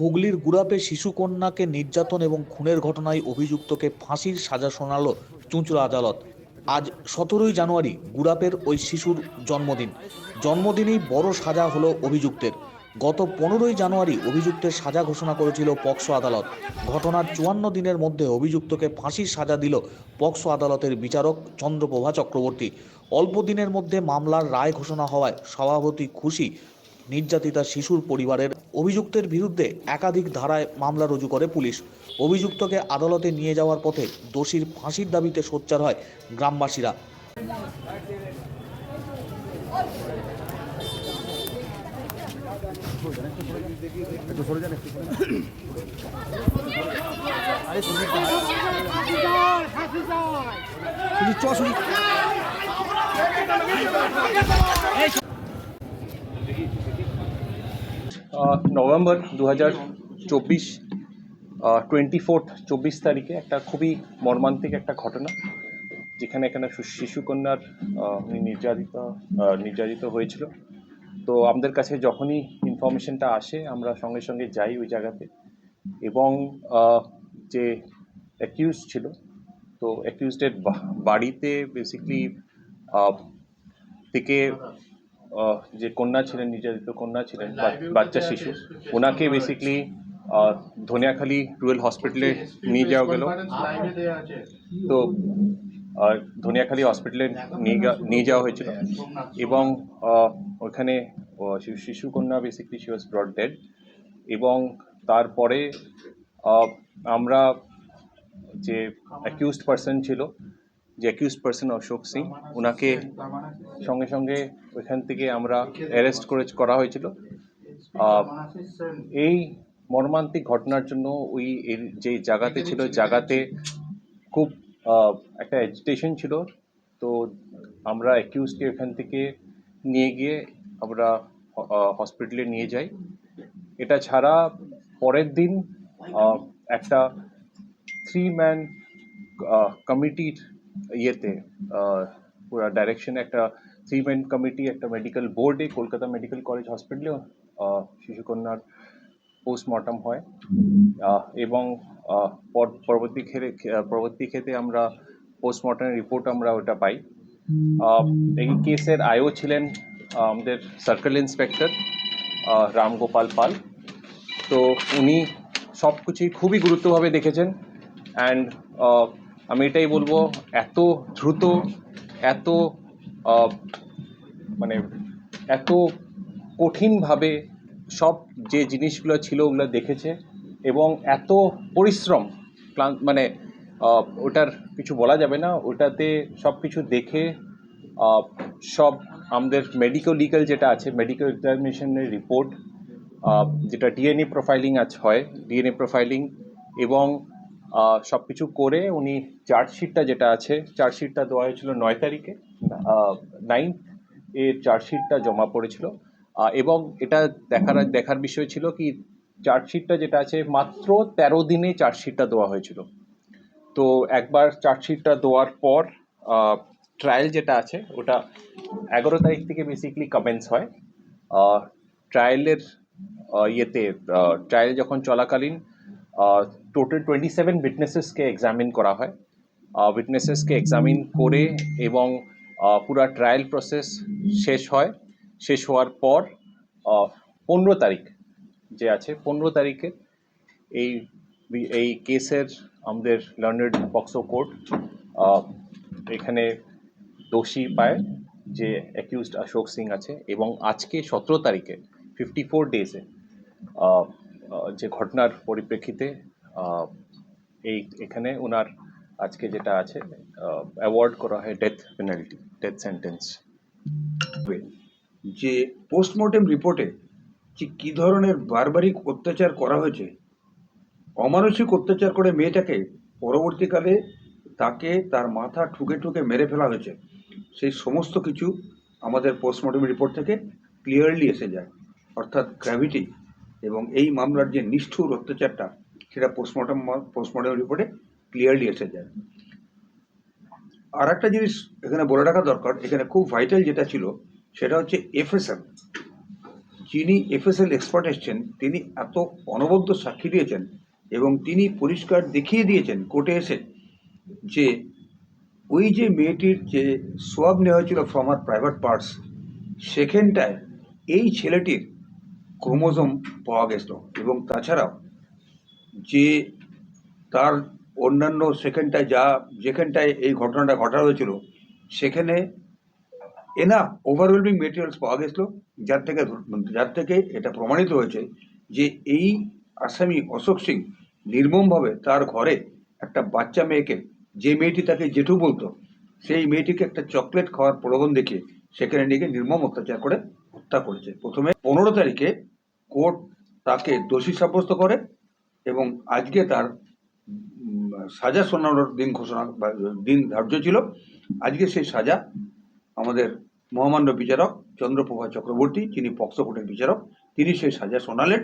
হুগলির গুড়াপে শিশু কন্যাকে নির্যাতন এবং খুনের ঘটনায় অভিযুক্তকে ফাঁসির সাজা শোনালো চুঁচুড়া আদালত। আজ সতেরোই জানুয়ারি গুড়াপের ওই শিশুর জন্মদিন। জন্মদিনেই বড় সাজা হলো অভিযুক্তের। গত পনেরোই জানুয়ারি অভিযুক্তের সাজা ঘোষণা করেছিল পক্সো আদালত। ঘটনার চুয়ান্ন দিনের মধ্যে অভিযুক্তকে ফাঁসির সাজা দিল পক্সো আদালতের বিচারক চন্দ্রপ্রভা চক্রবর্তী। অল্প দিনের মধ্যে মামলার রায় ঘোষণা হওয়ায় সভাপতি খুশি নির্যাতিতা শিশুর পরিবারের অভিযুক্তের বিরুদ্ধে একাধিক ধারায় মামলা রুজু করে পুলিশ। অভিযুক্তকে আদালতে নিয়ে যাওয়ার পথে দোষীর ফাঁসির দাবিতে সোচ্চার হয় গ্রামবাসীরা। নভেম্বর দু হাজার চব্বিশ টোয়েন্টি ফোর্থ চব্বিশ তারিখে একটা খুবই মর্মান্তিক একটা ঘটনা, যেখানে এখানে শিশুকন্যার উনি নির্যাতিত নির্যাতিত হয়েছিল। তো আমাদের কাছে যখনই ইনফরমেশনটা আসে, আমরা সঙ্গে সঙ্গে যাই ওই জায়গাতে এবং যে অ্যাকিউজ ছিল, তো অ্যাকিউজডের বাড়িতে বেসিকলি থেকে যে কন্যা ছিলেন নির্যাতিত কন্যা ছিলেন বা- বাচ্চা শিশু ওনাকে বেসিকলি ধনিয়াখালী রুয়েল হসপিটালে নিয়ে যাওয়া গেল। তো ধনিয়াখালী হসপিটালে নিয়ে যাওয়া হয়েছিল। এবং ওখানে শিশু- শিশু কন্যা basically she was brought dead এবং তারপরে আমরা যে অ্যাকিউজড পার্সন ছিল যে অ্যাকিউজড পার্সন অশোক সিং ওনাকে সঙ্গে সঙ্গে ওইখান থেকে আমরা অ্যারেস্ট করে করা হয়েছিল। এই মর্মান্তিক ঘটনার জন্য ওই যে জায়গাতে ছিল জায়গাতে খুব একটা এজিটেশন ছিল। তো আমরা অ্যাকিউজকে ওখান থেকে নিয়ে গিয়ে আমরা হসপিটালে নিয়ে যাই। এটা ছাড়া পরের দিন একটা থ্রি ম্যান কমিটির ইয়েতে পুরো ডাইরেকশনে একটা থ্রি ম্যান কমিটি একটা মেডিকেল বোর্ডে কলকাতা মেডিকেল কলেজ হসপিটালে শিশুকন্যার পোস্টমর্টম হয়। এবং পরবর্তী ক্ষেত্রে পরবর্তী ক্ষেত্রে আমরা পোস্টমর্টম রিপোর্ট আমরা ওটা পাই। এই কেসের আয়ও ছিলেন আমাদের সার্কেল ইন্সপেক্টর রামগোপাল পাল। তো উনি সব কিছুই খুবই গুরুত্বভাবে দেখেছেন। অ্যান্ড আমি এটাই বলব, এত দ্রুত, এত মানে এত কঠিনভাবে সব যে জিনিসগুলো ছিল ওগুলো দেখেছে এবং এত পরিশ্রম ক্লান্ত মানে ওটার কিছু বলা যাবে না, ওটাতে সব কিছু দেখে সব আমাদের মেডিকেল লিগাল যেটা আছে মেডিকেল এক্সামিনেশনের রিপোর্ট যেটা ডিএনএ প্রোফাইলিং আজ হয় ডিএনএ প্রোফাইলিং এবং সব কিছু করে উনি চার্জশিটটা যেটা আছে চার্জশিটটা দেওয়া হয়েছিল নয় তারিখে নাইন্থ এর চার্জশিটটা জমা পড়েছিল। এবং এটা দেখার দেখার বিষয় ছিল কি চার্জশিটটা যেটা আছে মাত্র তেরো দিনে চার্জশিটটা দেওয়া হয়েছিল। তো একবার চার্জশিটটা দেওয়ার পর ট্রায়াল যেটা আছে, ওটা এগারো তারিখ থেকে বেসিকলি কমেন্স হয়। ট্রায়ালের ইয়েতে ট্রায়াল যখন চলাকালীন টোটাল টোয়েন্টি সেভেন উইটনেসেসকে এক্সামিন করা হয়। উইটনেসেসকে এক্সামিন করে এবং পুরা ট্রায়াল প্রসেস শেষ হয়। শেষ হওয়ার পর পনেরো তারিখ যে আছে, পনেরো তারিখে এই এই কেসের আমাদের লন্ডন পক্সো কোর্ট এখানে দোষী পায় যে অ্যাকিউজড অশোক সিং আছে এবং আজকে সতেরো তারিখে ফিফটি ফোর ডেজে যে ঘটনার পরিপ্রেক্ষিতে এই এখানে ওনার আজকে যেটা আছে অ্যাওয়ার্ড করা হয় ডেথ পেনাল্টি ডেথ সেন্টেন্স যে পোস্টমর্টেম রিপোর্টে যে কী ধরনের বারবারিক অত্যাচার করা হয়েছে, অমানসিক অত্যাচার করে মেয়েটাকে পরবর্তীকালে তাকে তার মাথা ঠুকে ঠুকে মেরে ফেলা হয়েছে, সেই সমস্ত কিছু আমাদের পোস্টমর্টেম রিপোর্ট থেকে ক্লিয়ারলি এসে যায়। অর্থাৎ গ্র্যাভিটি এবং এই মামলার যে নিষ্ঠুর অত্যাচারটা, সেটা পোস্টমর্টম পোস্টমর্টম রিপোর্টে ক্লিয়ারলি এসে যায়। আর একটা জিনিস এখানে বলে রাখা দরকার, এখানে খুব ভাইটাল যেটা ছিল, সেটা হচ্ছে এফএসএল যিনি এফএসএল এক্সপার্ট এসছেন, তিনি এত অনবদ্য সাক্ষী দিয়েছেন এবং তিনি পরিষ্কার দেখিয়ে দিয়েছেন কোর্টে এসে যে ওই যে মেয়েটির যে সোয়াব নেওয়া হয়েছিল ফ্রম আর প্রাইভেট পার্টস সেখানটায় এই ছেলেটির ক্রোমোজোম পাওয়া গেছিল এবং তাছাড়াও যে তার অন্যান্য সেখানটায় যা, যেখানটায় এই ঘটনাটা ঘটা হয়েছিল, সেখানে এনা ওভারওয়েলমিং মেটেরিয়ালস পাওয়া গেছিল, যার থেকে যার থেকে এটা প্রমাণিত হয়েছে যে এই আসামি অশোক সিং নির্মমভাবে তার ঘরে একটা বাচ্চা মেয়েকে, যে মেয়েটি তাকে জেঠু বলতো, সেই মেয়েটিকে একটা চকলেট খাওয়ার প্রলোভন দেখিয়ে সেখানে নিয়ে নির্মম অত্যাচার করে হত্যা করেছে। প্রথমে পনেরো তারিখে কোর্ট তাকে দোষী সাব্যস্ত করে এবং আজকে তার সাজা শোনানোর দিন ঘোষণা দিন ধার্য ছিল। আজকে সেই সাজা আমাদের মহামান্য বিচারক চন্দ্রপ্রভা চক্রবর্তী, যিনি পক্সো কোর্টের বিচারক, তিনি সেই সাজা শোনালেন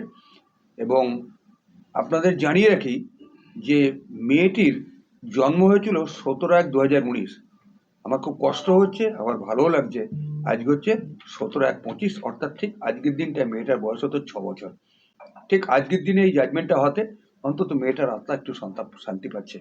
এবং আপনাদের জানিয়ে রাখি যে মেয়েটির জন্ম হয়েছিল সতেরো এক দু হাজার উনিশ। আমার খুব কষ্ট হচ্ছে আবার ভালোও লাগছে। আজকে হচ্ছে সতেরো এক পঁচিশ, অর্থাৎ ঠিক আজকের দিনটা মেয়েটার বয়স হতো ছ বছর। ঠিক আজকের দিনে এই জাজমেন্টটা হতে অন্তত মেয়েটার আত্মা একটু শান্তি পাচ্ছে।